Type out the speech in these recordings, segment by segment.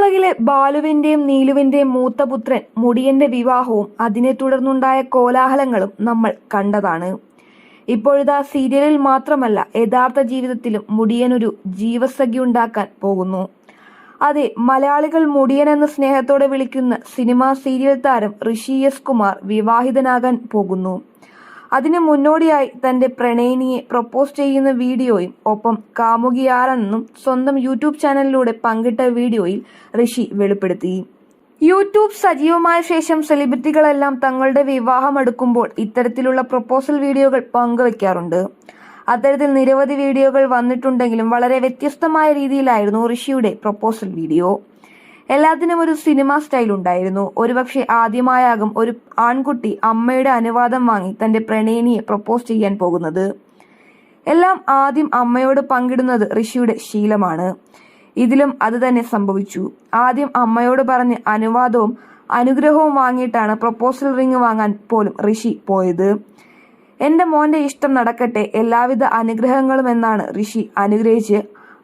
കുരുമുളകിലെ ബാലുവിന്റെയും നീലുവിന്റെയും മൂത്ത പുത്രൻ മുടിയന്റെ വിവാഹവും അതിനെ തുടർന്നുണ്ടായ കോലാഹലങ്ങളും നമ്മൾ കണ്ടതാണ്. ഇപ്പോഴിതാ സീരിയലിൽ മാത്രമല്ല യഥാർത്ഥ ജീവിതത്തിലും മുടിയനൊരു ജീവസഖി ഉണ്ടാക്കാൻ പോകുന്നു. അതെ മലയാളികൾ മുടിയൻ എന്ന സ്നേഹത്തോടെ വിളിക്കുന്ന സിനിമാ സീരിയൽ താരം ഋഷി എസ് കുമാർ വിവാഹിതനാകാൻ പോകുന്നു. അതിന് മുന്നോടിയായി തന്റെ പ്രണയിനിയെ പ്രപ്പോസ് ചെയ്യുന്ന വീഡിയോയും ഒപ്പം കാമുകിയാരെന്നും സ്വന്തം യൂട്യൂബ് ചാനലിലൂടെ പങ്കിട്ട വീഡിയോയിൽ ഋഷി വെളിപ്പെടുത്തി. യൂട്യൂബ് സജീവമായ ശേഷം സെലിബ്രിറ്റികളെല്ലാം തങ്ങളുടെ വിവാഹം എടുക്കുമ്പോൾ ഇത്തരത്തിലുള്ള പ്രപ്പോസൽ വീഡിയോകൾ പങ്കുവെക്കാറുണ്ട്. അത്തരത്തിൽ നിരവധി വീഡിയോകൾ വന്നിട്ടുണ്ടെങ്കിലും വളരെ വ്യത്യസ്തമായ രീതിയിലായിരുന്നു ഋഷിയുടെ പ്രപ്പോസൽ വീഡിയോ എല്ലാത്തിനും ഒരു സിനിമ സ്റ്റൈൽ ഉണ്ടായിരുന്നു. ഒരുപക്ഷെ ആദ്യമായാകും ഒരു ആൺകുട്ടി അമ്മയുടെ അനുവാദം വാങ്ങി തന്റെ പ്രണയിനിയെ പ്രപ്പോസ് ചെയ്യാൻ പോകുന്നത്. എല്ലാം ആദ്യം അമ്മയോട് പങ്കിടുന്നത് ഋഷിയുടെ ശീലമാണ്. ഇതിലും അത് തന്നെ സംഭവിച്ചു. ആദ്യം അമ്മയോട് പറഞ്ഞ് അനുവാദവും അനുഗ്രഹവും വാങ്ങിയിട്ടാണ് പ്രപ്പോസൽ റിങ് വാങ്ങാൻ പോലും ഋഷി പോയത്. എന്റെ മോന്റെ ഇഷ്ടം നടക്കട്ടെ എല്ലാവിധ അനുഗ്രഹങ്ങളും എന്നാണ് ഋഷി അനുഗ്രഹിച്ച്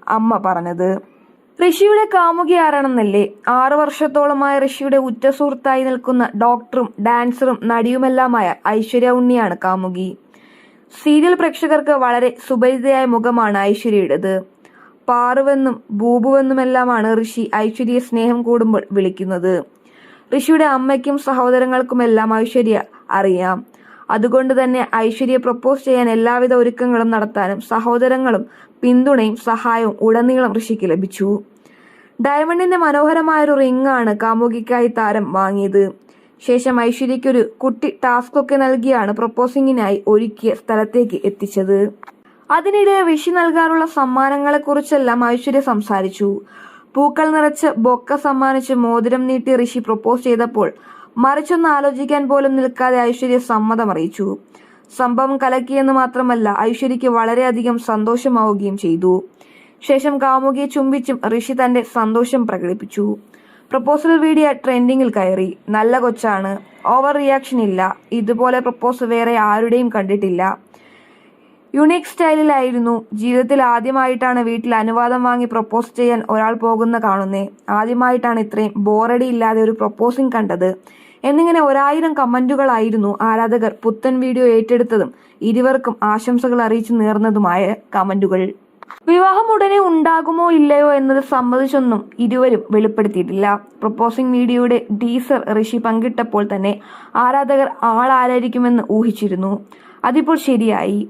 അമ്മ പറഞ്ഞത്. ഋഷിയുടെ കാമുകിയാരാണെന്നല്ലേ? ആറു വർഷത്തോളമായ ഋഷിയുടെ ഉറ്റ സുഹൃത്തായി നിൽക്കുന്ന ഡോക്ടറും ഡാൻസറും നടിയുമെല്ലാമായ ഐശ്വര്യ ഉണ്ണിയാണ് കാമുകി. സീരിയൽ പ്രേക്ഷകർക്ക് വളരെ സുപരിചിതയായ മുഖമാണ് ഐശ്വര്യയുടേത്. പാറുവെന്നും ബൂബുവെന്നുമെല്ലാമാണ് ഋഷി ഐശ്വര്യയെ സ്നേഹം കൂടുമ്പോൾ വിളിക്കുന്നത്. ഋഷിയുടെ അമ്മയ്ക്കും സഹോദരങ്ങൾക്കുമെല്ലാം ഐശ്വര്യ അറിയാം. അതുകൊണ്ട് തന്നെ ഐശ്വര്യ പ്രപ്പോസ് ചെയ്യാൻ എല്ലാവിധ ഒരുക്കങ്ങളും നടത്താനും സഹോദരങ്ങളും പിന്തുണയും സഹായവും ഉടനീളം ഋഷിക്ക് ലഭിച്ചു. ഡയമണ്ടിന്റെ മനോഹരമായൊരു റിംഗ് ആണ് കാമുകിക്കായി താരം വാങ്ങിയത്. ശേഷം ഐശ്വര്യയ്ക്കൊരു കുട്ടി ടാസ്ക് ഒക്കെ നൽകിയാണ് പ്രപ്പോസിങ്ങിനായി ഒരുക്കിയ സ്ഥലത്തേക്ക് എത്തിച്ചത്. അതിനിടെ ഋഷി നൽകാറുള്ള സമ്മാനങ്ങളെക്കുറിച്ചെല്ലാം ഐശ്വര്യ സംസാരിച്ചു. പൂക്കൾ നിറച്ച് ബൊക്ക സമ്മാനിച്ച് മോതിരം നീട്ടി ഋഷി പ്രപ്പോസ് ചെയ്തപ്പോൾ മറിച്ചൊന്ന് ആലോചിക്കാൻ പോലും നിൽക്കാതെ ഐശ്വര്യ സമ്മതം അറിയിച്ചു. സംഭവം കലക്കിയെന്ന് മാത്രമല്ല ഐശ്വര്യയ്ക്ക് വളരെയധികം സന്തോഷമാവുകയും ചെയ്തു. ശേഷം കാമുകിയെ ചുംബിച്ചും ഋഷി തന്റെ സന്തോഷം പ്രകടിപ്പിച്ചു. പ്രപ്പോസൽ വീഡിയോ ട്രെൻഡിങ്ങിൽ കയറി. നല്ല കൊച്ചാണ്. ഓവർ റിയാക്ഷൻ ഇല്ല. ഇതുപോലെ പ്രപ്പോസ് വേറെ ആരുടെയും കണ്ടിട്ടില്ല. യുണീക് സ്റ്റൈലിലായിരുന്നു. ജീവിതത്തിൽ ആദ്യമായിട്ടാണ് വീട്ടിൽ അനുവാദം വാങ്ങി പ്രപ്പോസ് ചെയ്യാൻ ഒരാൾ പോകുന്ന കാണുന്നേ. ആദ്യമായിട്ടാണ് ഇത്രയും ബോറടി ഇല്ലാതെ ഒരു പ്രപ്പോസിംഗ് കണ്ടത്. എന്നിങ്ങനെ ഒരായിരം കമന്റുകളായിരുന്നു ആരാധകർ പുത്തൻ വീഡിയോ ഏറ്റെടുത്തതും. ഇരുവർക്കും ആശംസകൾ അറിയിച്ചു നേർന്നതുമായ കമന്റുകൾ. വിവാഹം ഉടനെ ഉണ്ടാകുമോ ഇല്ലയോ എന്നത് സംബന്ധിച്ചൊന്നും ഇരുവരും വെളിപ്പെടുത്തിയിട്ടില്ല. പ്രപ്പോസിംഗ് വീഡിയോയുടെ ടീസർ ഋഷി പങ്കിട്ടപ്പോൾ തന്നെ ആരാധകർ ആളാരായിരിക്കുമെന്ന് ഊഹിച്ചിരുന്നു. അതിപ്പോൾ ശരിയായി.